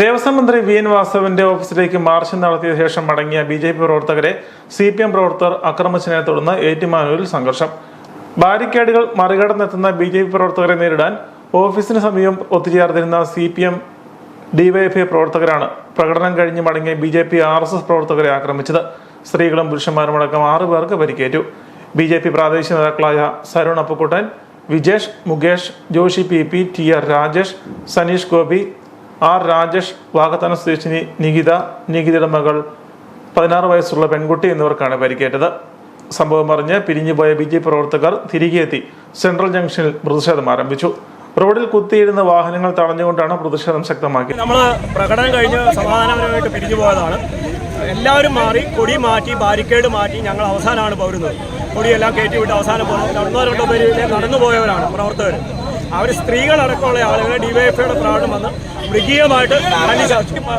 ദേവസ്വം മന്ത്രി V N വാസവന്റെ ഓഫീസിലേക്ക് March നടത്തിയ ശേഷം മടങ്ങിയ ബി ജെ പി പ്രവർത്തകരെ സി പി എം പ്രവർത്തകർ ആക്രമിച്ചതിനെ തുടർന്ന് ഏറ്റുമാനൂരിൽ സംഘർഷം. ബാരിക്കേഡുകൾ മറികടന്നെത്തുന്ന ബി ജെ പി പ്രവർത്തകരെ നേരിടാൻ ഓഫീസിന് സമീപം ഒത്തുചേർന്നിരുന്ന സി പി എം ഡിവൈഎഫ്ഐ പ്രവർത്തകരാണ് പ്രകടനം കഴിഞ്ഞ് മടങ്ങിയ B J P R S S പ്രവർത്തകരെ ആക്രമിച്ചത്. സ്ത്രീകളും പുരുഷന്മാരും അടക്കം ആറു പേർക്ക് പരിക്കേറ്റു. ബി ജെ പി പ്രാദേശിക നേതാക്കളായ Sarun Appukuttan Vijesh Mukesh Joshi P P T R Rajesh Saneesh Gopi R Rajesh Vakathanam സ്വദേശിനി നികിത നികിതയുടെ മകൾ പതിനാറ് വയസ്സുള്ള പെൺകുട്ടി എന്നിവർക്കാണ് പരിക്കേറ്റത്. സംഭവം അറിഞ്ഞ് പിരിഞ്ഞുപോയ ബി ജെ പ്രവർത്തകർ തിരികെ എത്തി സെൻട്രൽ ജംഗ്ഷനിൽ പ്രതിഷേധം ആരംഭിച്ചു. റോഡിൽ കുത്തിയിരുന്ന വാഹനങ്ങൾ തടഞ്ഞുകൊണ്ടാണ് പ്രതിഷേധം ശക്തമാക്കിയത്. നമ്മൾ പ്രകടനം കഴിഞ്ഞ് സമാധാനപരമായിട്ട് പിരിഞ്ഞു പോയതാണ് എല്ലാവരും മാറി കൊടി മാറ്റി ബാരിക്കേഡ് മാറ്റി ഞങ്ങൾ അവസാനമാണ് പോരുന്നത്. കൊടിയെല്ലാം കയറ്റി വിട്ട് അവസാനം പോകുന്നത് രണ്ടോ രണ്ടോ പേര് നടന്നു പോയവരാണ് പ്രവർത്തകർ അവർ സ്ത്രീകളടക്കമുള്ള ആളുകളെ ഡിവൈഎഫ്ഐയുടെ പ്രാവണം വന്ന് മൃഗീയമായിട്ട്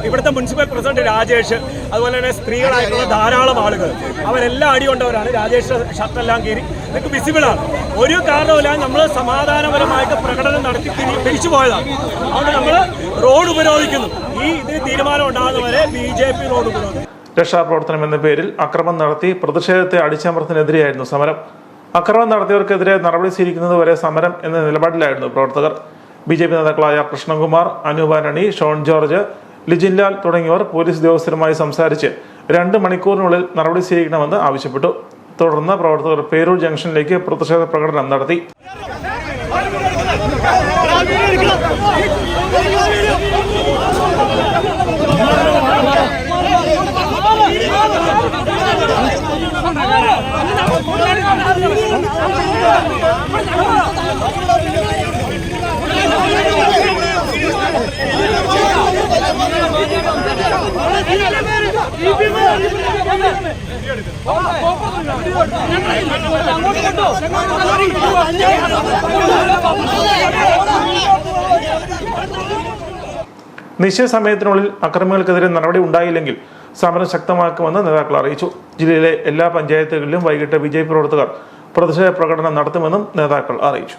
ഇവിടുത്തെ മുനിസിപ്പൽ പ്രസിഡന്റ് രാജേഷ് അതുപോലെ തന്നെ സ്ത്രീകളായിട്ടുള്ള ധാരാളം ആളുകൾ. അവരെല്ലാം അടികൊണ്ടവരാണ് രാജേഷ് ഷർട്ടെല്ലാം കീറി. ഇതൊക്കെ വിസിബിളാണ് ഒരു കാരണവുമില്ല നമ്മൾ സമാധാനപരമായിട്ട് പ്രകടനം നടത്തി തിരി- തിരിച്ചു പോയതാണ്. അതുകൊണ്ട് നമ്മൾ റോഡ് ഉപരോധിക്കുന്നു. ഈ ഇതിന് തീരുമാനം ഉണ്ടാകുന്നവരെ ബി ജെ പി റോഡ് ഉപരോധിക്കും. രക്ഷാപ്രവർത്തനം എന്ന പേരിൽ അക്രമം നടത്തി പ്രതിഷേധത്തെ അടിച്ചമർത്തിനെതിരെയായിരുന്നു സമരം. അക്രമം നടത്തിയവർക്കെതിരെ നടപടി സ്വീകരിക്കുന്നത് വരെ സമരം എന്ന നിലപാടിലായിരുന്നു പ്രവർത്തകർ ബി ജെ പി നേതാക്കളായ കൃഷ്ണകുമാർ അനുപാനണി ഷോൺ ജോർജ് ലിജിൻലാൽ തുടങ്ങിയവർ പോലീസ് ഉദ്യോഗസ്ഥരുമായി സംസാരിച്ച് രണ്ട് മണിക്കൂറിനുള്ളിൽ നടപടി സ്വീകരിക്കണമെന്ന് ആവശ്യപ്പെട്ടു തുടർന്ന് പ്രവർത്തകർ പേരൂർ ജംഗ്ഷനിലേക്ക് പ്രതിഷേധ പ്രകടനം നടത്തി നിശ്ചയ സമയത്തിനുള്ളിൽ അക്രമികൾക്കെതിരെ നടപടി ഉണ്ടായില്ലെങ്കിൽ സമരം ശക്തമാക്കുമെന്ന് നേതാക്കൾ അറിയിച്ചു. ജില്ലയിലെ എല്ലാ പഞ്ചായത്തുകളിലും വൈകിട്ട് ജെ പ്രവർത്തകർ പ്രതിഷേധ പ്രകടനം നടത്തുമെന്നും നേതാക്കൾ അറിയിച്ചു.